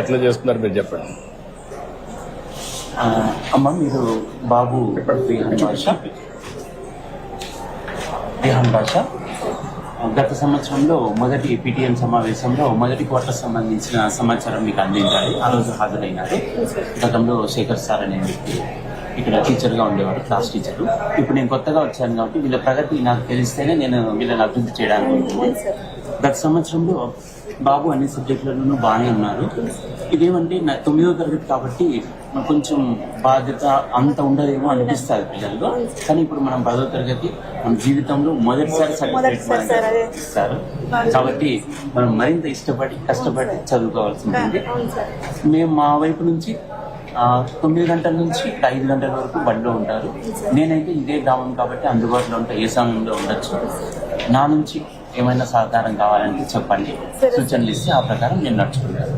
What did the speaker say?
ఎట్లా చేస్తున్నారు మీరు చెప్పండి. అమ్మ మీరు బాబు రిహాన్ భాష. రిహాన్ భాష. గత సంవత్సరంలో మొదటి పిటిఎం సమావేశంలో మొదటి క్వార్టర్ సంబంధించిన సమాచారం మీకు అందించాలి. ఆ రోజు హాజరైనారు. గతంలో శేఖర్ సార్ అనే వ్యక్తి ఇక్కడ టీచర్గా ఉండేవారు క్లాస్ టీచర్. ఇప్పుడు నేను కొత్తగా వచ్చాను కాబట్టి వీళ్ళ ప్రగతి నాకు తెలిస్తేనే నేను వీళ్ళని అభివృద్ధి చేయడానికి గత సంవత్సరంలో బాబు అన్ని సబ్జెక్టులలోనూ బాగానే ఉన్నారు. ఇదేమంటే నా తొమ్మిదో తరగతి కాబట్టి కొంచెం బాధ్యత అంత ఉండదేమో అనిపిస్తుంది పిల్లల్లో. కానీ ఇప్పుడు మనం పదో తరగతి మన జీవితంలో మొదటిసారి సర్టిఫికేట్ మొదటిసారి సార్. అదే. ఇస్తారు. కాబట్టి మనం మరింత ఇష్టపడి కష్టపడి చదువుకోవాల్సి ఉంటుంది. మేము మా వైపు నుంచి తొమ్మిది గంటల నుంచి ఐదు గంటల వరకు బండిలో ఉంటారు. నేనైతే ఇదే గ్రామం కాబట్టి అందుబాటులో ఉంటే ఏ సమయంలో ఉండొచ్చు. నా నుంచి ఏమైనా సహకారం కావాలంటే చెప్పండి. సూచనలు ఇస్తే ఆ ప్రకారం నేను నడుచుకుంటాను.